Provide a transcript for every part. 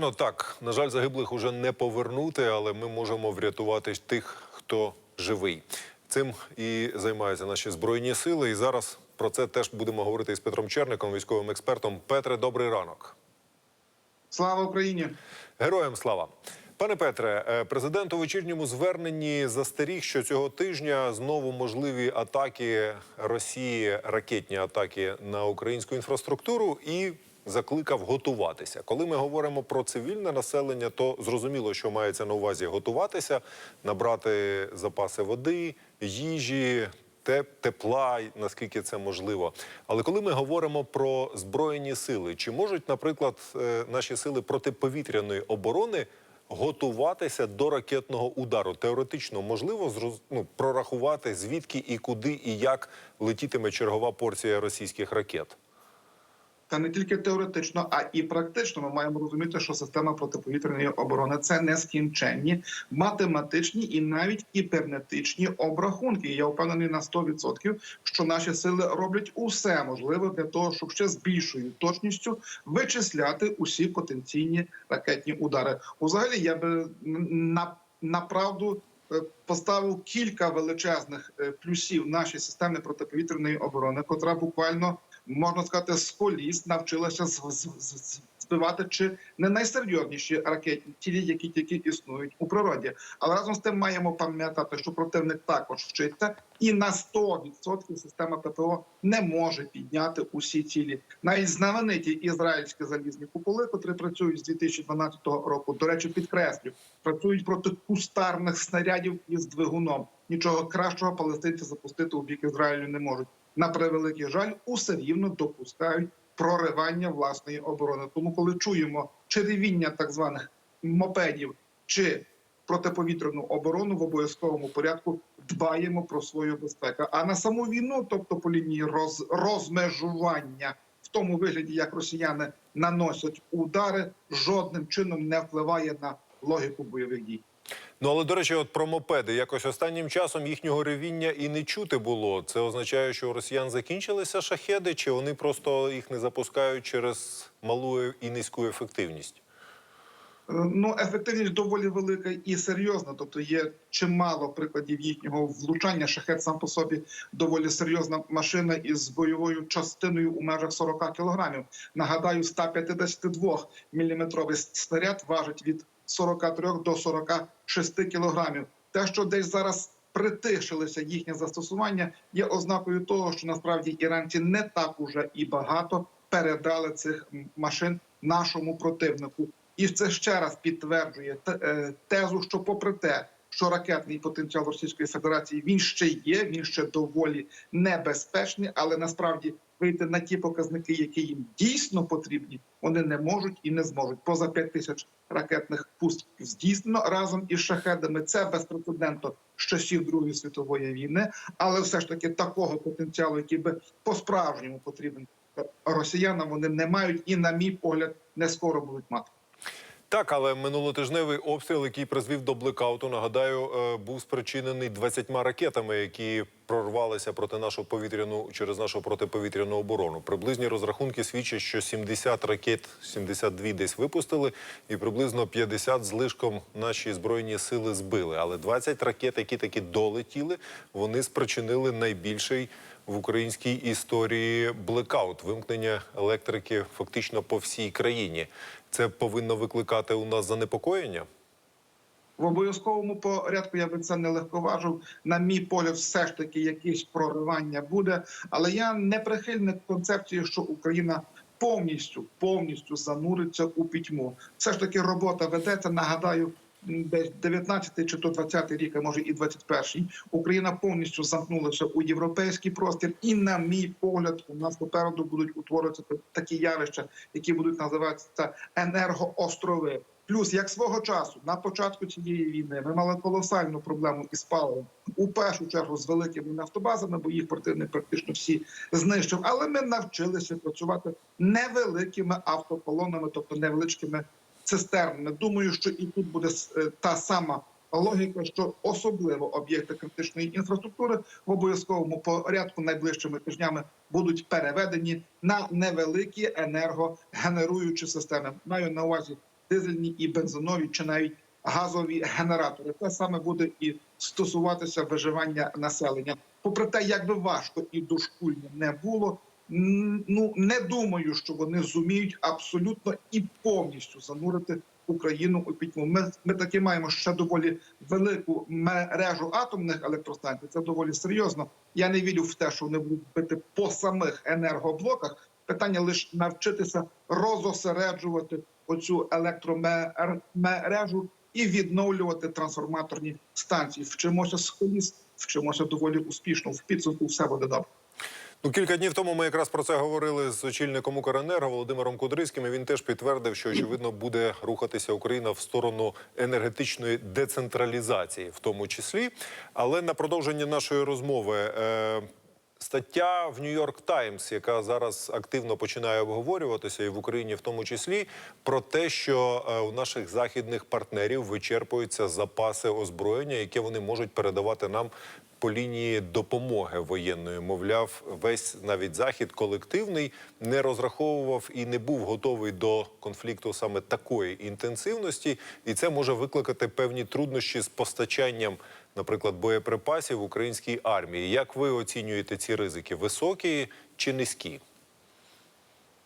Ну так, на жаль, загиблих уже не повернути, але ми можемо врятувати тих, хто живий. Цим і займаються наші збройні сили. І зараз про це теж будемо говорити із Петром Черником, військовим експертом. Петре, добрий ранок. Слава Україні! Героям слава. Пане Петре, е, президент у вечірньому зверненні застеріг, що цього тижня знову можливі атаки Росії, ракетні атаки на українську інфраструктуру і закликав готуватися. Коли ми говоримо про цивільне населення, то зрозуміло, що мається на увазі готуватися, набрати запаси води, їжі. те- Тепла, наскільки це можливо. Але коли ми говоримо про збройні сили, чи можуть, наприклад, е, наші сили протиповітряної оборони готуватися до ракетного удару? Теоретично можливо ну, прорахувати звідки і куди і як летітиме чергова порція російських ракет? Та не тільки теоретично, а і практично ми маємо розуміти, що система протиповітряної оборони це нескінченні математичні і навіть кібернетичні обрахунки. Я впевнений на 100%, що наші сили роблять усе можливе для того, щоб ще з більшою точністю вичисляти усі потенційні ракетні удари. Узагалі, я би на, е, поставив кілька величезних е, плюсів нашій системі протиповітряної оборони, котра буквально можна сказати, з коліс навчилася з- збивати чи не найсерйозніші ракетні цілі, які тільки існують у природі. Але разом з тим маємо пам'ятати, що противник також вчиться, і на 100% система ППО не може підняти усі цілі. Навіть знамениті ізраїльські залізні куполи, котрі працюють з 2012 року, до речі, підкреслю, працюють проти кустарних снарядів із двигуном. Нічого кращого палестинці запустити у бік Ізраїлю не можуть. На превеликий жаль, усе рівно допускають проривання власної оборони. Тому, коли чуємо черевіння так званих мопедів чи протиповітряну оборону в обов'язковому порядку дбаємо про свою безпеку. А на саму війну, тобто по лінії роз, розмежування в тому вигляді, як росіяни наносять удари, жодним чином не впливає на логіку бойових дій. Ну але до речі, от про мопеди якось останнім часом їхнього ревіння і не чути було. Це означає, що у росіян закінчилися шахеди, чи вони просто їх не запускають через малу і низьку ефективність? Ну, ефективність доволі велика і серйозна. Тобто є чимало прикладів їхнього влучання. Шахет сам по собі доволі серйозна машина із бойовою частиною у межах 40 кілограмів. Нагадаю, 152 міліметровий снаряд важить від 43 до 46 кілограмів. Те, що десь зараз притишилося їхнє застосування, є ознакою того, що насправді іранці не так уже і багато передали цих машин нашому противнику. І це ще раз підтверджує е, тезу, що попри те, що ракетний потенціал Російської Федерації він ще є, він ще доволі небезпечний, але насправді вийти на ті показники, які їм дійсно потрібні, вони не можуть і не зможуть. Поза 5 тисяч ракетних пустків здійснено разом із шахедами. Це безпрецедентно з часів Другої світової війни, але все ж таки такого потенціалу, який би по-справжньому потрібен росіянам, вони не мають і, на мій погляд, не скоро будуть мати. Так, але минулотижневий обстріл, який призвів до блекауту, нагадаю, е, був спричинений 20 ракетами, які прорвалися проти нашу повітряну через нашу протиповітряну оборону. Приблизні розрахунки свідчать, що 70 ракет, 72 десь випустили, і приблизно 50 з лишком наші збройні сили збили. Але 20 ракет, які таки долетіли, вони спричинили найбільший в українській історії блекаут, вимкнення електрики фактично по всій країні. Це повинно викликати у нас занепокоєння. В обов'язковому порядку я би це не легковажив. На мій погляд, все ж таки якесь проривання буде. Але я не прихильник концепції, що Україна повністю повністю зануриться у пітьму. Все ж таки робота ведеться. Нагадаю, десь 19 чи то 20 рік, а може і 21 Україна повністю замкнулася у європейський простір. І на мій погляд, у нас попереду будуть утворюватися такі явища, які будуть називатися енергоострови. Плюс, як свого часу на початку цієї війни ми мали колосальну проблему із паливом у першу чергу з великими нафтобазами, бо їх противник практично всі знищив. Але ми навчилися працювати невеликими автоколонами, тобто невеличкими цистернами. Думаю, що і тут буде е, та сама логіка, що особливо об'єкти критичної інфраструктури в обов'язковому порядку найближчими тижнями будуть переведені на невеликі енергогенеруючі системи. Маю на увазі дизельні і бензинові, чи навіть газові генератори. Те саме буде і стосуватися виживання населення. Попри те, як би важко і дошкульно не було. Ну не думаю, що вони зуміють абсолютно і повністю занурити Україну у пітьму. Ми, ми таки маємо ще доволі велику мережу атомних електростанцій. Це доволі серйозно. Я не вірю в те, що вони будуть бити по самих енергоблоках. Питання лише навчитися розосереджувати оцю електромережу і відновлювати трансформаторні станції. Вчимося з коліс, вчимося доволі успішно. В підсумку все буде добре. Ну, кілька днів тому ми якраз про це говорили з очільником Укренерго Володимиром Кудрицьким. і Він теж підтвердив, що очевидно буде рухатися Україна в сторону енергетичної децентралізації, в тому числі. Але на продовження нашої розмови. Е- Стаття в Нью-Йорк Таймс, яка зараз активно починає обговорюватися, і в Україні в тому числі, про те, що е, у наших західних партнерів вичерпуються запаси озброєння, яке вони можуть передавати нам по лінії допомоги воєнної. Мовляв, весь навіть захід колективний не розраховував і не був готовий до конфлікту саме такої інтенсивності, і це може викликати певні труднощі з постачанням, наприклад, боєприпасів українській армії. Як ви оцінюєте ці ризики? Високі чи низькі?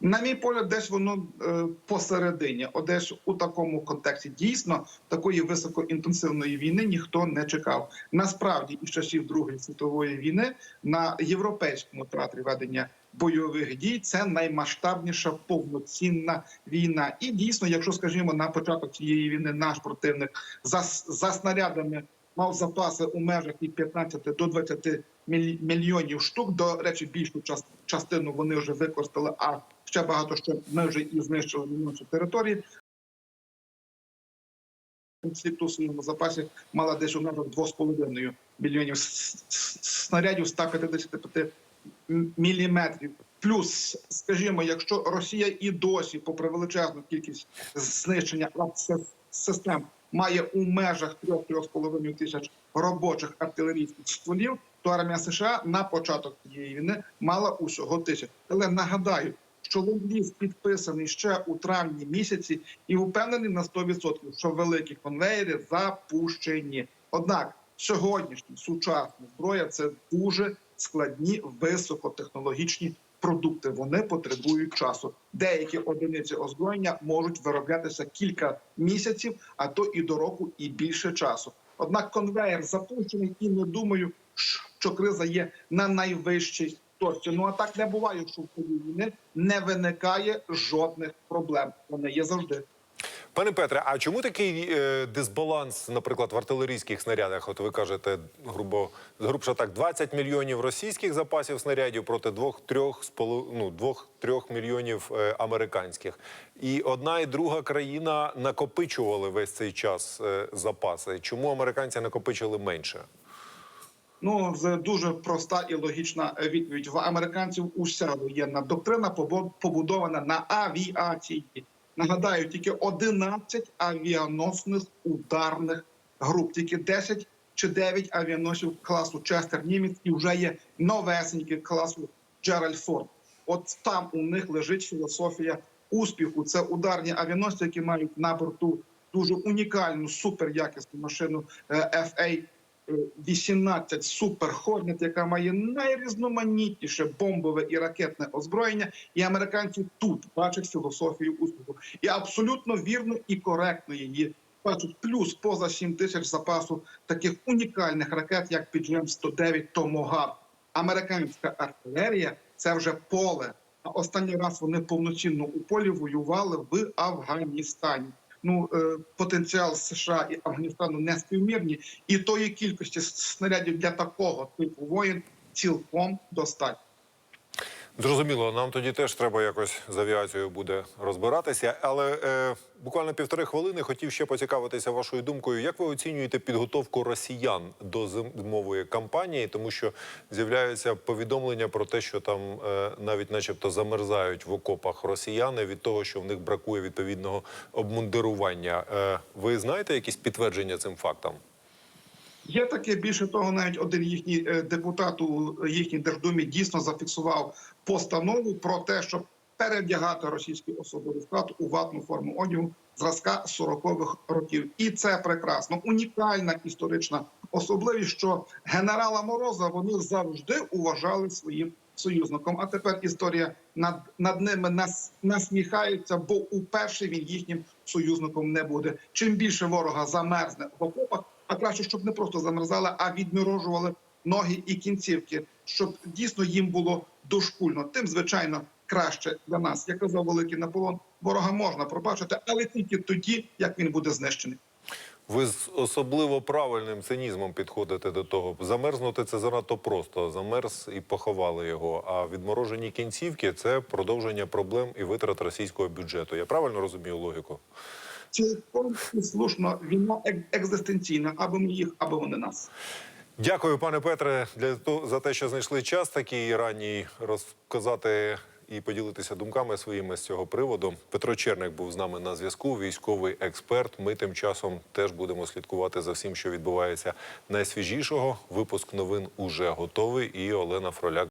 На мій погляд, десь воно е, посередині. О, десь у такому контексті дійсно такої високоінтенсивної війни ніхто не чекав. Насправді, із часів Другої світової війни на європейському театрі ведення бойових дій це наймасштабніша повноцінна війна. І дійсно, якщо скажімо, на початок цієї війни наш противник за, за снарядами мав запаси у межах від 15 до 20 міль- мільйонів штук. До речі, більшу част- частину вони вже використали, а ще багато що ми вже і знищили на нашій території. Своєму запасі мала десь у межах 2,5 мільйонів снарядів 155 міліметрів. Плюс, скажімо, якщо Росія і досі, попри величезну кількість знищення систем, має у межах 3-3,5 тисяч робочих артилерійських стволів, то армія США на початок цієї війни мала усього тисяч. Але нагадаю, що ленд-ліз підписаний ще у травні місяці, і впевнений на 100%, що великі конвейери запущені. Однак сьогоднішня сучасна зброя це дуже складні високотехнологічні продукти. Вони потребують часу. Деякі одиниці озброєння можуть вироблятися кілька місяців, а то і до року, і більше часу. Однак конвейер запущений, і не думаю, що криза є на найвищій точці. Ну а так не буває, що в ході не виникає жодних проблем. Вони є завжди. Пане Петре, а чому такий е, дисбаланс, наприклад, в артилерійських снарядах? От ви кажете, грубо грубше так, 20 мільйонів російських запасів снарядів проти 2-3 ну, 2-3 мільйонів е, американських. І одна і друга країна накопичували весь цей час е, запаси. Чому американці накопичили менше? Ну, це дуже проста і логічна відповідь. В американців уся воєнна доктрина побудована на авіації. Нагадаю, тільки 11 авіаносних ударних груп, тільки 10 чи 9 авіаносів класу Честер Німець і вже є новесенькі класу Джеральд Форд. От там у них лежить філософія успіху. Це ударні авіаносці, які мають на борту дуже унікальну суперякісну машину е, FA 18 Супер Хорнет, яка має найрізноманітніше бомбове і ракетне озброєння, і американці тут бачать філософію успіху, і абсолютно вірно і коректно її бачать. Плюс поза 7 тисяч запасу таких унікальних ракет, як PGM 109 Томогав. Американська артилерія це вже поле. А останній раз вони повноцінно у полі воювали в Афганістані ну е, потенціал США і Афганістану не співмірні, і тої кількості снарядів для такого типу воєн цілком достатньо. Зрозуміло, нам тоді теж треба якось з авіацією буде розбиратися. Але е, буквально півтори хвилини хотів ще поцікавитися вашою думкою. Як ви оцінюєте підготовку росіян до зимової кампанії? Тому що з'являються повідомлення про те, що там е, навіть, начебто, замерзають в окопах росіяни від того, що в них бракує відповідного обмундирування. Е, ви знаєте якісь підтвердження цим фактам? Є таке більше того, навіть один їхній е, депутат у їхній держдумі дійсно зафіксував постанову про те, щоб перевдягати російський особовий склад у ватну форму одягу зразка 40-х років. І це прекрасно. Унікальна історична особливість, що генерала Мороза вони завжди уважали своїм союзником. А тепер історія над, над ними нас насміхається, бо уперше він їхнім союзником не буде. Чим більше ворога замерзне в окопах, а краще, щоб не просто замерзали, а відмірожували ноги і кінцівки, щоб дійсно їм було дошкульно. Тим, звичайно, краще для нас. Як казав великий Наполеон, ворога можна пробачити, але тільки тоді, як він буде знищений. Ви з особливо правильним цинізмом підходите до того. Замерзнути це занадто просто. Замерз і поховали його. А відморожені кінцівки це продовження проблем і витрат російського бюджету. Я правильно розумію логіку? Цілком слушно війна екзистенційна, або ми їх, або вони нас. Дякую, пане Петре, для за те, що знайшли час такий ранній розказати і поділитися думками своїми з цього приводу. Петро Черник був з нами на зв'язку. Військовий експерт. Ми тим часом теж будемо слідкувати за всім, що відбувається найсвіжішого. Випуск новин уже готовий. І Олена Фроляк.